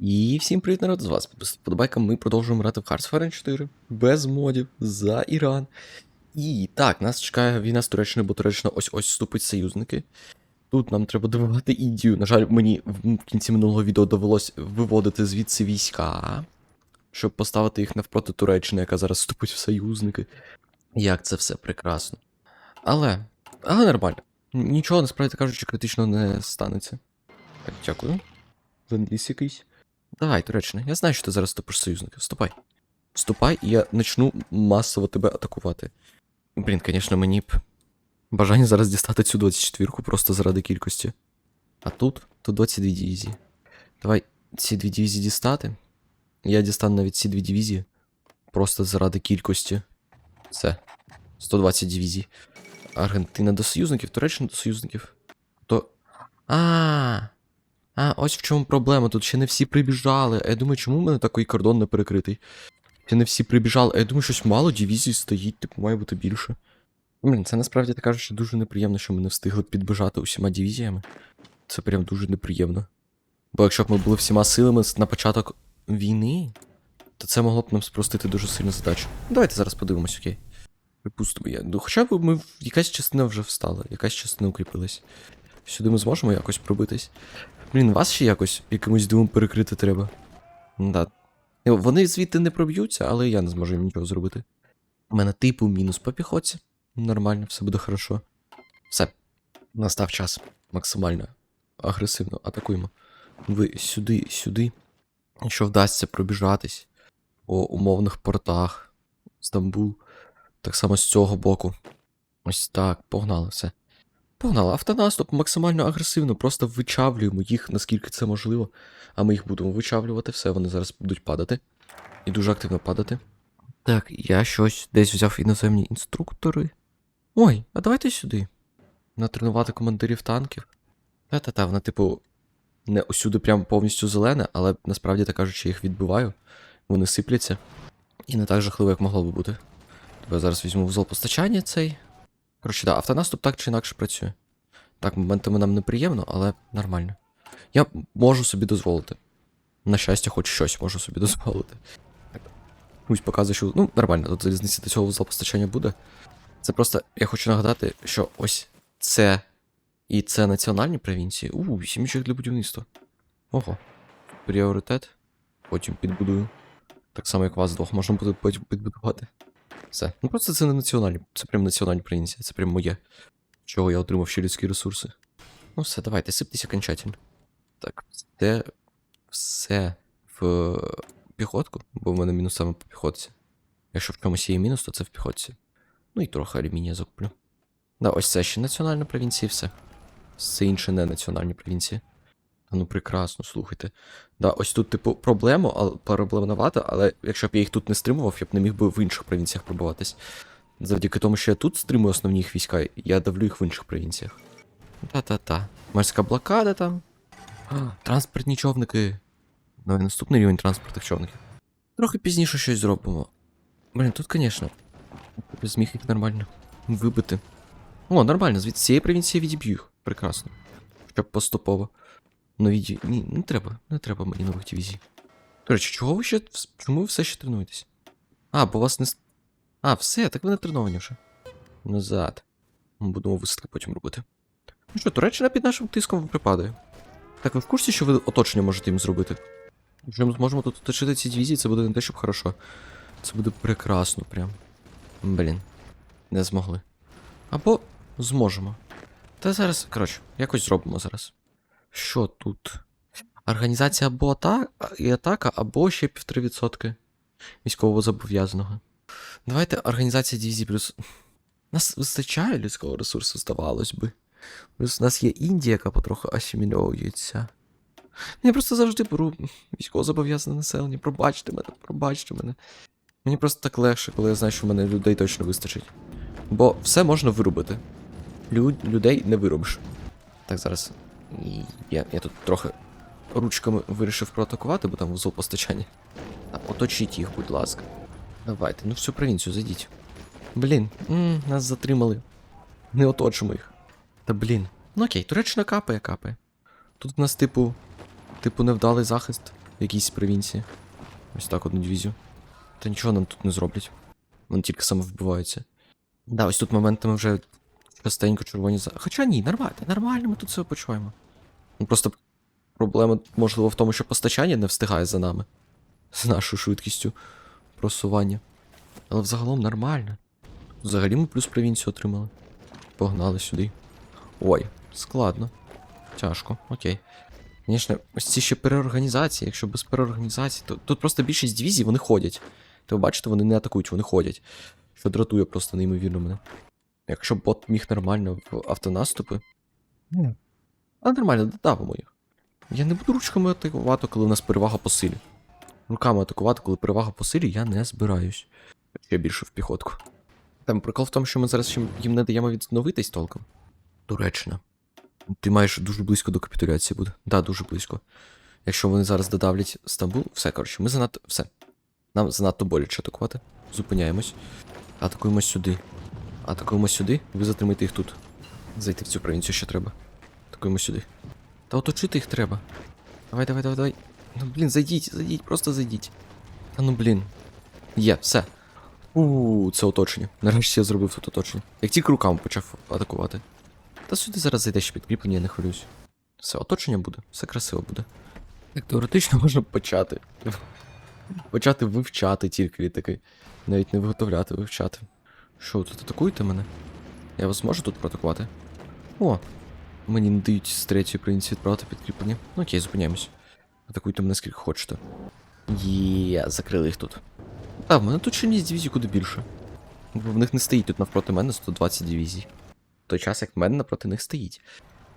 І всім привіт, народ, з вас. Подобайка, ми продовжуємо грати в Hearts of Iron 4 без модів за Іран. І так, нас чекає війна з Туреччиною, бо Туреччина ось-ось вступить союзники. Тут нам треба добивати Індію. На жаль, мені в кінці минулого відео довелось виводити звідси війська, щоб поставити їх навпроти Туреччини, яка зараз вступить в союзники. Як це все прекрасно. Але, але нормально. Нічого, насправді кажучи, критично не станеться. Так, дякую. Ленд-ліз якийсь. Давай, Туреччина, я знаю, що ти зараз вступиш в союзники. Вступай. Вступай, і я почну масово тебе атакувати. Блін, звісно, мені б бажання зараз дістати цю 24-ку просто заради кількості. А тут, тут 22 дивізії. Давай ці дві дивізії дістати. Я дістану навіть ці дві дивізії. Просто заради кількості. Все. 120 дивізій. Аргентина до союзників, Туреччина до союзників. То. А. А, ось в чому проблема. Тут ще не всі прибіжали. А я думаю, чому в мене такий кордон не перекритий? Ще не всі прибіжали. А я думаю, щось мало дивізій стоїть, типу, має бути більше. Блін, це насправді так кажучи, дуже неприємно, що ми не встигли підбежати усіма дивізіями. Це прям дуже неприємно. Бо якщо б ми були всіма силами на початок війни, то це могло б нам спростити дуже сильну задачу. Давайте зараз подивимось, окей. Припустимо, я. Ну, хоча б ми якась частина вже встала, якась частина укріпилась. Сюди ми зможемо якось пробитись. Блін, вас ще якось якимось дивом перекрити треба. Да. Ну, Вони звідти не проб'ються, але я не зможу їм нічого зробити. У мене типу мінус по піхоті. Нормально, все буде хорошо. Все. Настав час. Максимально агресивно атакуємо. Ви сюди, сюди. Якщо вдасться пробіжатись по умовних портах. Стамбул. Так само з цього боку. Ось так, погнали все. Погнали, автонаступ максимально агресивно, просто вичавлюємо їх, наскільки це можливо. А ми їх будемо вичавлювати, все, вони зараз будуть падати. І дуже активно падати. Так, я щось десь взяв іноземні інструктори. Ой, а давайте сюди. Натренувати командирів танків. Та-та-та, вона, типу, не усюди прям повністю зелена, але насправді так кажучи, їх відбиваю. Вони сипляться. І не так жахливо, як могло би бути. Тобто я зараз візьму вузол постачання цей. Коротше, да, автонаступ так чи інакше працює. Так, моментами нам неприємно, але нормально. Я можу собі дозволити. На щастя, хоч щось можу собі дозволити. Ось показує, що. Ну, нормально, тут залізниця до цього вузла буде. Це просто я хочу нагадати, що ось це і це національні провінції. У, сімічок для будівництва. Ого. Пріоритет. Потім підбудую. Так само, як вас двох можна буде підбудувати. Все. Ну просто це не національні, це прям національні провінції, це прям моє. Чого я отримав ще людські ресурси. Ну все, давайте, сиптесь окончательно. Так, це все в піхотку, бо в мене мінус саме по піхотці. Якщо в чомусь є мінус, то це в піхотці. Ну і трохи алюмінія закуплю. Да, ось це ще національна провінція і все. Все інше не національні провінції. Та ну прекрасно, слухайте. Да, ось тут, типу, проблема, але проблемновато, але якщо б я їх тут не стримував, я б не міг би в інших провінціях пробуватись. Завдяки тому, що я тут стримую основні їх війська, я давлю їх в інших провінціях. Та-та-та. Морська блокада там. А, транспортні човники. Ну і наступний рівень транспортних човників. Трохи пізніше щось зробимо. Блін, тут, звісно. Зміг їх нормально вибити. О, нормально, звідси цієї провінції відіб'ю їх. Прекрасно. Щоб поступово. Нові диві... Ні, не треба, не треба мені нових дивізій. До речі, чого ви ще. Чому ви все ще тренуєтесь? А, бо вас не. А, все, так ви не треновані вже. Назад. Ми будемо висадки потім робити. Ну що, Туреччина під нашим тиском припадає. Так, ви в курсі, що ви оточення можете їм зробити? Якщо ми зможемо тут оточити ці дивізії, це буде не те, щоб хорошо. Це буде прекрасно прям. Блін. Не змогли. Або зможемо. Та зараз, коротше, якось зробимо зараз. Що тут? Організація або і атака, або ще півтори відсотки військового зобов'язаного. Давайте організація дивізії плюс. Нас вистачає людського ресурсу, здавалось би. Плюс у нас є Індія, яка потроху асимільовується. Я просто завжди беру військовозобов'язане населення. Пробачте мене, пробачте мене. Мені просто так легше, коли я знаю, що в мене людей точно вистачить. Бо все можна виробити. Лю... Людей не виробиш. Так, зараз. І Я, я тут трохи ручками вирішив проатакувати, бо там вузол постачання. А, оточіть їх, будь ласка. Давайте, ну всю провінцію зайдіть. Блін, м, нас затримали. Не оточимо їх. Та блін. Ну окей, Туреччина капає, капає. Тут в нас, типу, типу, невдалий захист. в якійсь провінції. Ось так одну дивізію. Та нічого нам тут не зроблять. Вони тільки самовбиваються. Да, ось тут моментами вже частенько червоні за. Хоча ні, нормально, нормально, ми тут себе почуваємо. Ну, Просто проблема, можливо, в тому, що постачання не встигає за нами. З нашою швидкістю просування. Але взагалом нормально. Взагалі ми плюс провінцію отримали. Погнали сюди. Ой, складно. Тяжко, окей. Звісно, ось ці ще переорганізації. Якщо без переорганізації, то тут просто більшість дивізій вони ходять. То ви бачите, вони не атакують, вони ходять. Що дратує просто неймовірно мене. Якщо бот міг нормально в автонаступи. Ну, а нормально, додавимо їх. Я не буду ручками атакувати, коли в нас перевага по силі. Руками атакувати, коли перевага по силі, я не збираюсь. Ще більше в піхотку. Там прикол в тому, що ми зараз їм не даємо відновитись толком. Туреччина. Ти маєш дуже близько до капітуляції буде. Да, дуже близько. Якщо вони зараз додавлять Стамбул, все, коротше, ми занадто. Все. Нам занадто боляче атакувати. Зупиняємось. Атакуємо сюди. Атакуємо сюди. Ви затримайте їх тут. Зайти в цю провінцію ще треба. Атакуємо сюди. Та оточити їх треба. Давай, давай, давай, давай. Ну блін, зайдіть, зайдіть, просто зайдіть. Та ну блін. Є, все. У, це оточення. Нарешті я зробив тут оточення. Як тільки руками почав атакувати. Та сюди зараз зайде ще підкріплення, я не хвилююсь. Все, оточення буде, все красиво буде. Так теоретично можна почати. Почати вивчати тільки літаки. Навіть не виготовляти, вивчати. Що, ви тут атакуєте мене? Я вас можу тут проатакувати? О! Мені не дають з третьої провінції відправити підкріплення. Ну окей, зупиняємось. Атакуйте мене скільки хочете. Є, закрили їх тут. Так, в мене тут ще чинність дивізій куди більше. Бо в них не стоїть тут навпроти мене 120 дивізій. В той час, як в мене напроти них стоїть.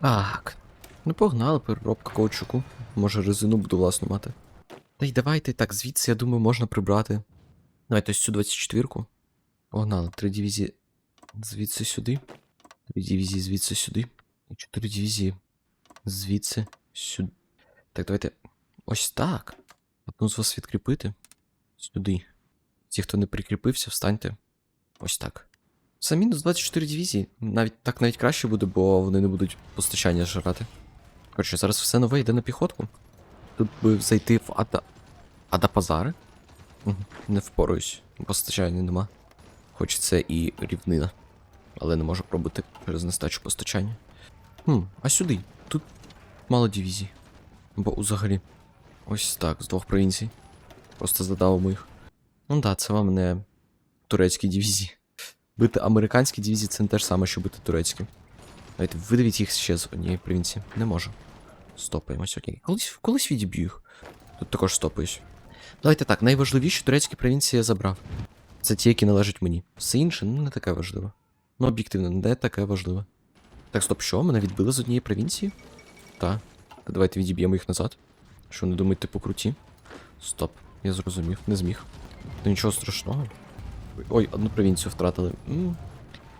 Так. Ну погнали, переробка каучуку. Може резину буду власну мати. Та й давайте так, звідси, я думаю, можна прибрати. Давайте ось цю 24-ку. Погнали, три дивізії звідси сюди. Три дивізії звідси сюди. Чотири дивізії звідси сюди. Так, давайте. Ось так. Одну з вас відкріпити. Сюди. Ті, хто не прикріпився, встаньте. Ось так. Це мінус 24 дивізії. Навіть так навіть краще буде, бо вони не будуть постачання жрати. Коротше, зараз все нове йде на піхотку. Тут би зайти в Ада. Адапазари. Не впораюсь. Постачання нема. Хочеться і рівнина. Але не можу пробити через нестачу постачання. Хм, а сюди. Тут мало дивізій. Бо взагалі. Ось так, з двох провінцій. Просто задавимо їх. Ну да, це вам не турецькі дивізії. Бити американські дивізії це не те ж саме, що бити турецькі. Давайте видавіть їх ще з однієї провінції. Не можу. Стопаємось, окей. Колись, колись відіб'ю їх. Тут також стопаюсь. Давайте так, найважливіші турецькі провінції я забрав. Це ті, які належать мені. Все інше, ну, не таке важливе. Ну, об'єктивно, не таке важливе. Так, стоп, що? Мене відбили з однієї провінції? Так. Та давайте відіб'ємо їх назад. Що не думаєте по круті? Стоп, я зрозумів, не зміг. Та нічого страшного. Ой, одну провінцію втратили. М.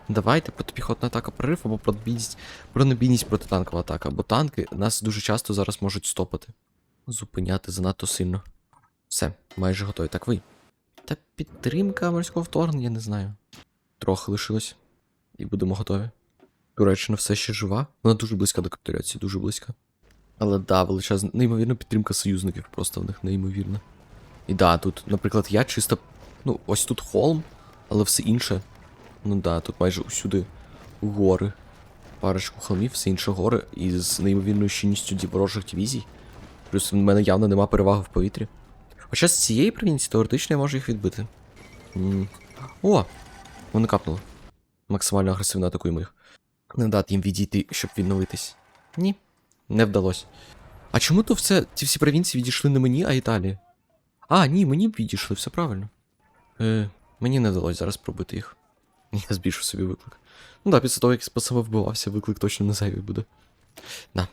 Давайте протипіхотна атака прорив або пробійність, бронебійність протитанкова атака, бо танки нас дуже часто зараз можуть стопати. Зупиняти занадто сильно. Все, майже готові. Так ви. Та підтримка морського вторгнення, не знаю. Трохи лишилось. І будемо готові. Туреччина все ще жива. Вона дуже близька до капітуляції, дуже близька. Але да, величезна, неймовірна підтримка союзників, просто в них неймовірна. І да, тут, наприклад, я чисто. Ну, ось тут холм, але все інше. Ну да, тут майже усюди гори. Парочку холмів, все інше гори, і з неймовірною щільністю ворожих дивізій. Плюс в мене явно нема переваги в повітрі. Хоча з цієї провінції теоретично я можу їх відбити. М. О! Вони капнули. Максимально агресивно атакуємо їх. Не дати їм відійти, щоб відновитись. Ні, не вдалося. А чому то все, ці всі провінції відійшли не мені, а Італії? А, ні, мені б відійшли, все правильно. Е, мені не вдалося зараз пробити їх. Я збільшу собі виклик. Ну да, після того, як з вбивався, виклик точно не зайвий буде. На,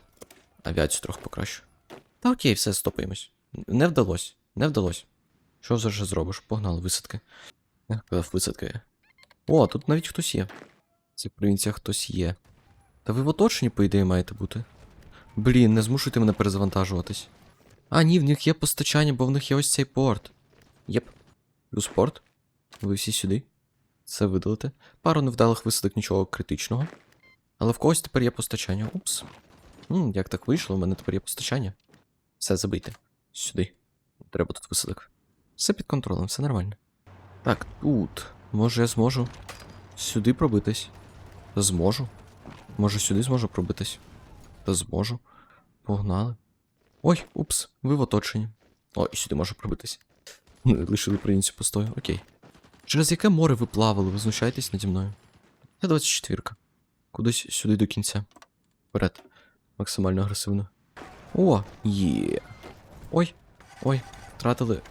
авіацію трохи покращу. Та окей, все, стопаємось. Не вдалося, не вдалося. Що вже зробиш? Погнали, висадки. Я казав, висадка є. О, тут навіть хтось є. В цих провінціях хтось є. Та ви в оточенні, по ідеї, маєте бути. Блін, не змушуйте мене перезавантажуватись. А, ні, в них є постачання, бо в них є ось цей порт. Єп. Плюс порт. Ви всі сюди. Це видалите. Пару невдалих висадок, нічого критичного. Але в когось тепер є постачання. Упс. М, як так вийшло, у мене тепер є постачання. Все, забийте. Сюди. треба тут висадок. Все під контролем, все нормально. Так, тут. Може я зможу сюди пробитись? Зможу. Може сюди зможу пробитись? Та зможу. Погнали. Ой, упс, ви в оточенні. О, і сюди можу пробитись. Лишили українцю постою, окей. Через яке море ви плавали, ви знущаєтесь наді мною? Це 24. Кудись сюди до кінця. Вперед. Максимально агресивно. О, є. Ой, ой, втратили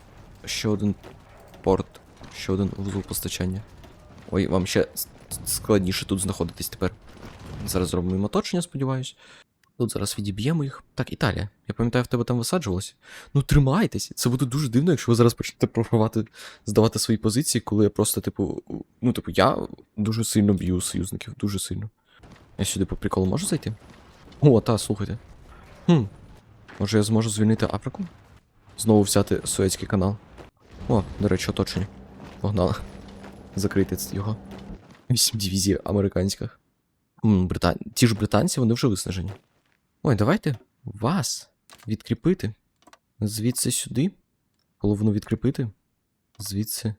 ще один порт, ще один вузол постачання. Ой, вам ще складніше тут знаходитись тепер. Зараз зробимо оточення, сподіваюсь. Тут зараз відіб'ємо їх. Так, Італія. Я пам'ятаю, в тебе там висаджувалося. Ну тримайтесь. Це буде дуже дивно, якщо ви зараз почнете прорвати, здавати свої позиції, коли я просто, типу, ну, типу, я дуже сильно б'ю союзників, дуже сильно. Я сюди по приколу можу зайти? О, та, слухайте. Хм. Може я зможу звільнити Африку? Знову взяти Суецький канал. О, до речі, оточення. Погнали. Закрити його. Вісім дивізій американських. М, Брита... Ті ж британці, вони вже виснажені. Ой, давайте вас відкріпити. Звідси сюди. Половину відкріпити. Звідси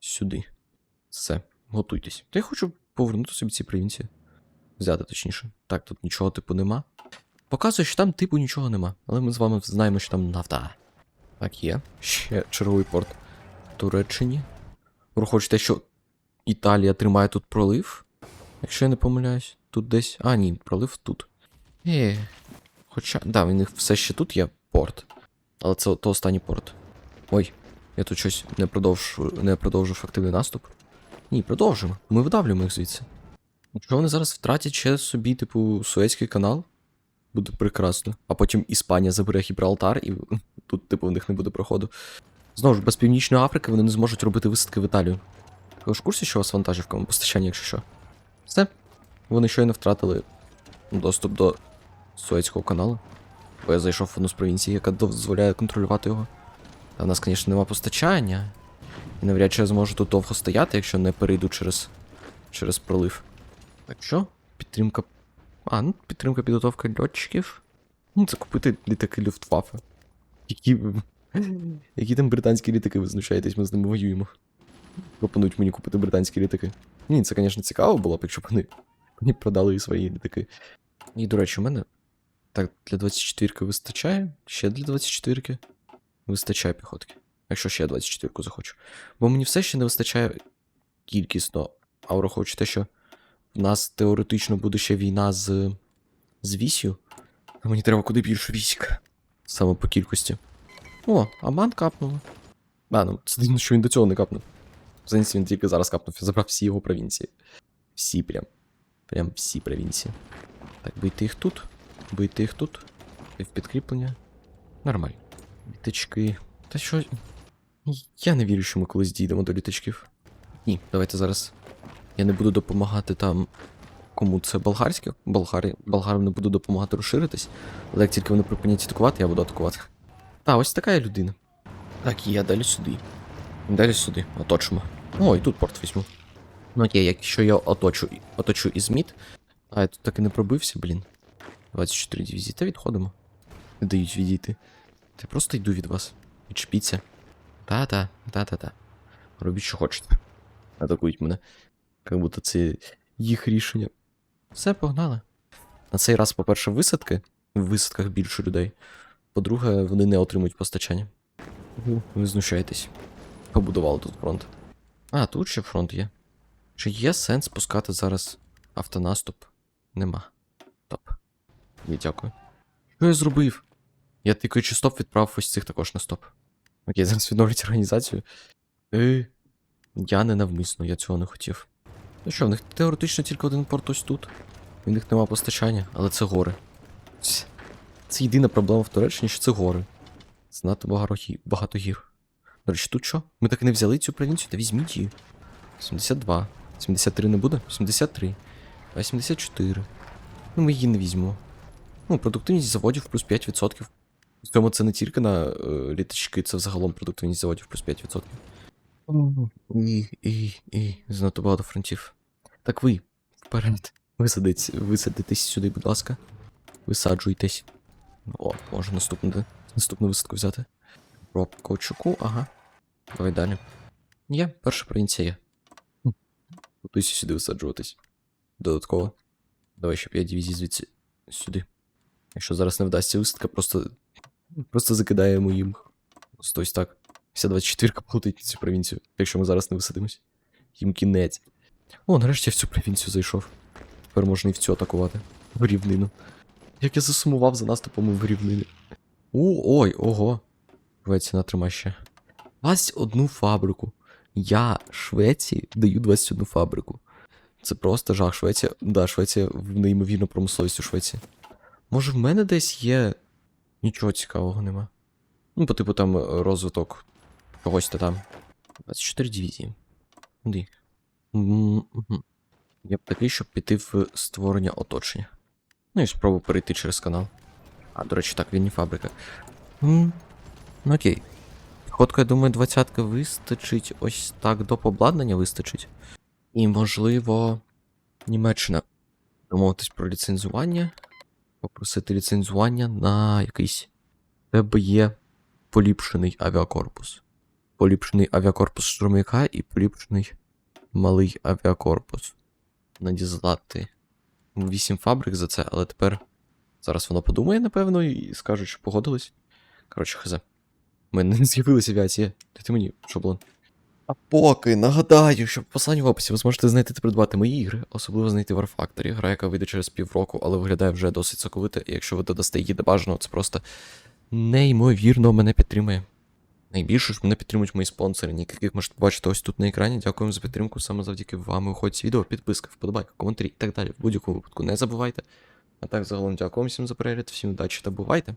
сюди. Все, готуйтесь. Та я хочу повернути собі ці провінції. Взяти точніше. Так, тут нічого типу нема. Показує, що там типу нічого нема. Але ми з вами знаємо, що там нафта. Так, є. Ще черговий порт Туреччині. Враховуючи те, що Італія тримає тут пролив. Якщо я не помиляюсь, тут десь. А, ні, пролив тут. Е. Хоча. Да, в них все ще тут є порт. Але це то останній порт. Ой, я тут щось не продовжу, не продовжив активний наступ. Ні, продовжимо. Ми видавлюємо їх звідси. Якщо вони зараз втратять ще собі, типу, Суецький канал, буде прекрасно. А потім Іспанія забере Гібралтар, і тут, типу, в них не буде проходу. Знову ж, без Північної Африки вони не зможуть робити висадки в Італію. Ви ж курсі, що у вас вантажівками постачання, якщо що? Все. Вони щойно втратили доступ до Суецького каналу. Бо я зайшов в одну з провінцій, яка дозволяє контролювати його. Та в нас, звісно, нема постачання. І навряд чи я зможу тут довго стояти, якщо не перейду через, через пролив. Так що? Підтримка. А, ну, підтримка підготовка льотчиків. Ну, це купити літаки Люфтваффе. Які. Які там британські літаки, ви знущаєтесь, ми з ними воюємо. Пропонують мені купити британські літаки. Ні, це, звісно, цікаво було б, якщо б вони, вони продали свої літаки. І, до речі, у мене. Так, для 24-ки вистачає. Ще для 24-ки. Вистачає піхотки. Якщо ще 24-ку захочу. Бо мені все ще не вистачає кількісно. А враховуючи те, що в нас теоретично буде ще війна з. з вісю. А мені треба куди більше військ. Саме по кількості. О, Аман капнуло. А, ну, це дивно, що він до цього не капнув. Сенсі він тільки зараз капнув і забрав всі його провінції. Всі прям. Прям всі провінції. Так, бийте їх тут. Бийте їх тут. І в підкріплення. Нормально. Літачки. Та що. Я не вірю, що ми колись дійдемо до літачків. Ні, давайте зараз. Я не буду допомагати там. Кому це болгарське? Болгарі... Болгарам не буду допомагати розширитись. Але як тільки вони припинять атакувати, я буду атакувати. Та, ось така я людина. Так, я далі сюди. Далі сюди. Оточимо. О, і тут порт візьму. Ну окей, якщо я оточу, оточу Ізміт. А, я тут так і не пробився, блін. 24 дивізії. Та відходимо. Не дають відійти. Та просто йду від вас. Відчепіться. Та-та, та-та-та. Робіть, що хочете. Атакують мене. Як будто це їх рішення. Все, погнали. На цей раз, по-перше, висадки. В висадках більше людей. По-друге, вони не отримують постачання. Ви знущаєтесь. Побудували тут фронт. А, тут ще фронт є. Чи є сенс пускати зараз автонаступ? Нема. Топ. Ні, дякую. Що я зробив? Я тикаючи стоп відправив ось цих також на стоп. Окей, зараз відновлять організацію. Е, я не навмисно, я цього не хотів. Ну що, в них теоретично тільки один порт ось тут. В них нема постачання, але це гори. Це єдина проблема в Туреччині, що це гори. Знато багато гір. До тут що? Ми так і не взяли цю провінцію, та візьміть її. 72. 73 не буде? 73. 84. Ну, ми її не візьмемо. Ну, продуктивність заводів плюс 5%. Причому це не тільки на е, літачки, це взагалом продуктивність заводів плюс 5%. І, і, і, занадто багато фронтів. Так ви, вперед. Висадитесь, висадитесь сюди, будь ласка. Висаджуйтесь. О, може наступну, наступну висадку взяти. Про Ковчуку, ага. Давай далі. Є, перша провінція є. Хм. Готуйся сюди висаджуватись. Додатково. Давай ще 5 дивізій звідси сюди. Якщо зараз не вдасться висадка, просто. Просто закидаємо їм. Просто ось так. Вся 24 полетить на цю провінцію, якщо ми зараз не висадимось. Їм кінець. О, нарешті я в цю провінцію зайшов. Тепер можна і в цю атакувати. В рівнину. Як я засумував за наступом в рівнині. У, ой, ого. Швеція натрима ще. 21 фабрику. Я Швеції даю 21 фабрику. Це просто жах. Швеція. Да, Швеція в неймовірну промисловість у Швеції. Може, в мене десь є. Нічого цікавого нема. Ну, по типу там е, розвиток когось то там. 24 дивізії. Куди? Я б такий, щоб піти в створення оточення. Ну і спробую перейти через канал. А, до речі, так, він не фабрика. Ну окей. Піхотка, я думаю, двадцятка вистачить ось так до обладнання вистачить. І, можливо, Німеччина. Домовитись про ліцензування. Попросити ліцензування на якийсь. Тебе є поліпшений авіакорпус. Поліпшений авіакорпус штурмовика і поліпшений малий авіакорпус. Надіслати 8 фабрик за це, але тепер. Зараз воно подумає, напевно, і скажуть, що погодились. Коротше, хз. У мене не з'явилася авіація. Дайте мені шаблон. А поки нагадаю, що в посланні в описі ви зможете знайти та придбати мої ігри, особливо знайти War Factory, гра, яка вийде через півроку, але виглядає вже досить соковито, і якщо ви додасте її до бажаного, це просто неймовірно мене підтримує. Найбільше ж мене підтримують мої спонсори, яких можете побачити ось тут на екрані. Дякуємо за підтримку. Саме завдяки вам виходить відео, підписка, вподобайка, коментарі і так далі. В будь-якому випадку не забувайте. А так, загалом дякую всім за перегляд, всім удачі та бувайте!